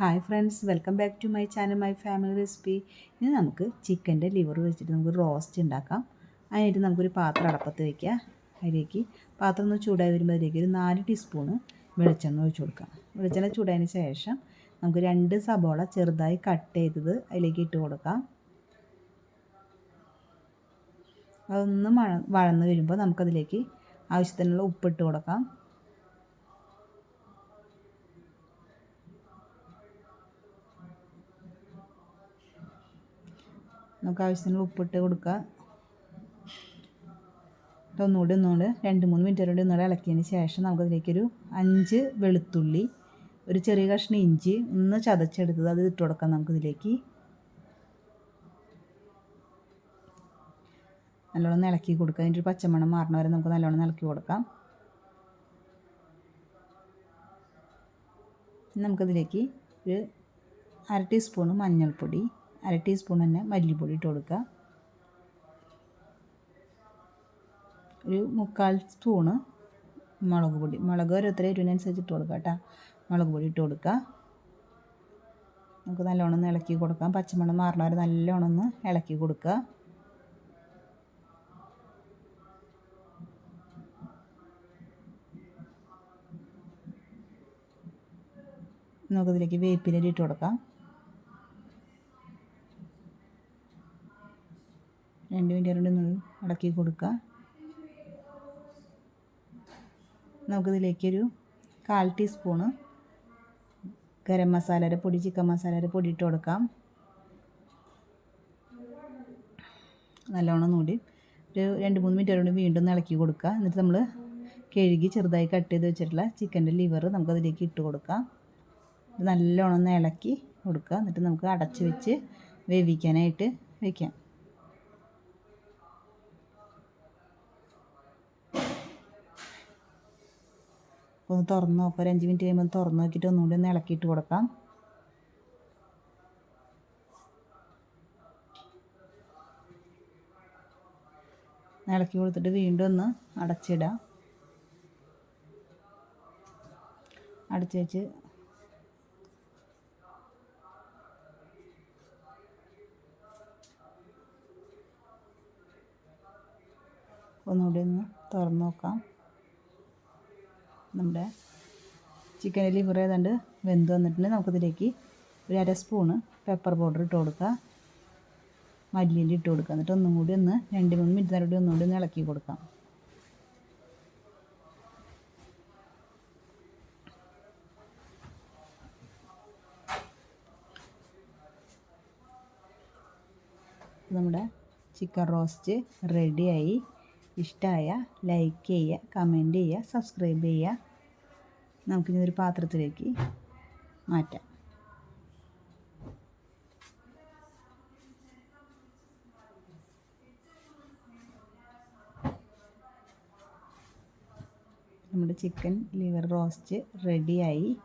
Hi friends welcome back to my channel my family recipe ഇനി നമുക്ക് ചിക്കന്റെ liver വെച്ചിട്ട് നമുക്ക് റോസ്റ്റ് ഉണ്ടാക്കാം അതിനായിട്ട് നമുക്കൊരു പാത്രം അടപ്പത്ത് വയ്ക്കുക അതിലേക്ക് പാത്രം ഒന്ന് ചൂടായി വരുമ്പോൾ അതിലേക്ക് ഒരു നാല് ടീസ്പൂണ് വെളിച്ചെണ്ണ ഒഴിച്ച് കൊടുക്കാം വെളിച്ചെണ്ണ ചൂടായതിന് ശേഷം നമുക്ക് രണ്ട് സബോള ചെറുതായി കട്ട് ചെയ്തത് അതിലേക്ക് ഇട്ട് കൊടുക്കാം. അതൊന്ന് മഴ വഴന്ന് വരുമ്പോൾ നമുക്കതിലേക്ക് ആവശ്യത്തിനുള്ള ഉപ്പിട്ട് കൊടുക്കാം. നമുക്ക് ആവശ്യത്തിന് ഉപ്പിട്ട് കൊടുക്കുക. ഒന്നുകൂടി ഒന്നുകൂടി രണ്ട് മൂന്ന് മിനിറ്റ് കൂടി ഒന്നുകൂടെ ഇളക്കിയതിന് ശേഷം നമുക്കതിലേക്കൊരു അഞ്ച് വെളുത്തുള്ളി ഒരു ചെറിയ കഷ്ണം ഇഞ്ചി ഒന്ന് ചതച്ചെടുത്തത് അത് ഇട്ട് കൊടുക്കാം നമുക്കിതിലേക്ക്. നല്ലോണം ഇളക്കി കൊടുക്കുക. അതിന്റെ ഒരു പച്ചമണം മാറണ വരെ നമുക്ക് നല്ലോണം ഇളക്കി കൊടുക്കാം. നമുക്കതിലേക്ക് ഒരു അര ടീസ്പൂൺ മഞ്ഞൾപ്പൊടി അര ടീസ്പൂൺ തന്നെ മല്ലിപ്പൊടി ഇട്ട് കൊടുക്കുക. ഒരു മുക്കാൽ സ്പൂണ് മുളക് പൊടി. മുളക് ഓരോരുത്തർ എരിവിനനുസരിച്ച് ഇട്ട് കൊടുക്കുക കേട്ടോ. മുളക് പൊടി ഇട്ട് കൊടുക്കുക. നമുക്ക് നല്ലോണം ഇളക്കി കൊടുക്കാം. പച്ചമണം മാറണ നല്ലോണം ഒന്ന് ഇളക്കി കൊടുക്കുക. നമുക്കിതിലേക്ക് വേപ്പിലരി ഇട്ട് കൊടുക്കാം. രണ്ട് മിനിറ്റ് രണ്ട് ഇളക്കി കൊടുക്കുക. നമുക്കിതിലേക്കൊരു കാൽ ടീസ്പൂണ് ഗരം മസാലയുടെ പൊടി ചിക്കൻ മസാലയുടെ പൊടി ഇട്ട് കൊടുക്കാം. നല്ലോണം കൂടി ഒരു രണ്ട് മൂന്ന് മിനിറ്റ് കൊണ്ട് വീണ്ടും ഇളക്കി കൊടുക്കുക. എന്നിട്ട് നമ്മൾ കഴുകി ചെറുതായി കട്ട് ചെയ്ത് വെച്ചിട്ടുള്ള ചിക്കന്റെ ലിവർ നമുക്കതിലേക്ക് ഇട്ട് കൊടുക്കാം നല്ലോണം ഒന്ന് ഇളക്കി കൊടുക്കുക. എന്നിട്ട് നമുക്ക് അടച്ച് വെച്ച് വേവിക്കാനായിട്ട് വയ്ക്കാം ഒന്ന് തുറന്ന് നോക്കാം. ഒരു അഞ്ച് മിനിറ്റ് കഴിയുമ്പോൾ തുറന്ന് നോക്കിയിട്ട് ഒന്നുകൂടി ഒന്ന് ഇളക്കിയിട്ട് കൊടുക്കാം. ഇളക്കി കൊടുത്തിട്ട് വീണ്ടും ഒന്ന് അടച്ചിടാം. അടച്ച് വെച്ച് ഒന്നുകൂടി ഒന്ന് തുറന്ന് നോക്കാം. നമ്മുടെ ചിക്കൻ കുറേ ഏതാണ്ട് വെന്ത് വന്നിട്ടുണ്ട്. നമുക്കതിലേക്ക് ഒരു അര സ്പൂണ് പെപ്പർ പൗഡർ ഇട്ട് കൊടുക്കുക. മല്ലിയിൽ ഇട്ട് കൊടുക്കുക. എന്നിട്ട് ഒന്നും കൂടി ഒന്ന് രണ്ട് മൂന്ന് മിനിറ്റ് നേരം കൂടി ഒന്നുകൂടി ഒന്ന് ഇളക്കി കൊടുക്കാം. നമ്മുടെ ചിക്കൻ റോസ്റ്റ് റെഡിയായി ഇഷ്ടമായ ലൈക്ക് ചെയ്യുക കമന്റ് ചെയ്യുക സബ്സ്ക്രൈബ് ചെയ്യുക. നമുക്കിനി ഒരു പാത്രത്തിലേക്ക് മാറ്റാം. നമ്മുടെ ചിക്കൻ ലിവർ റോസ്റ്റ് റെഡിയായി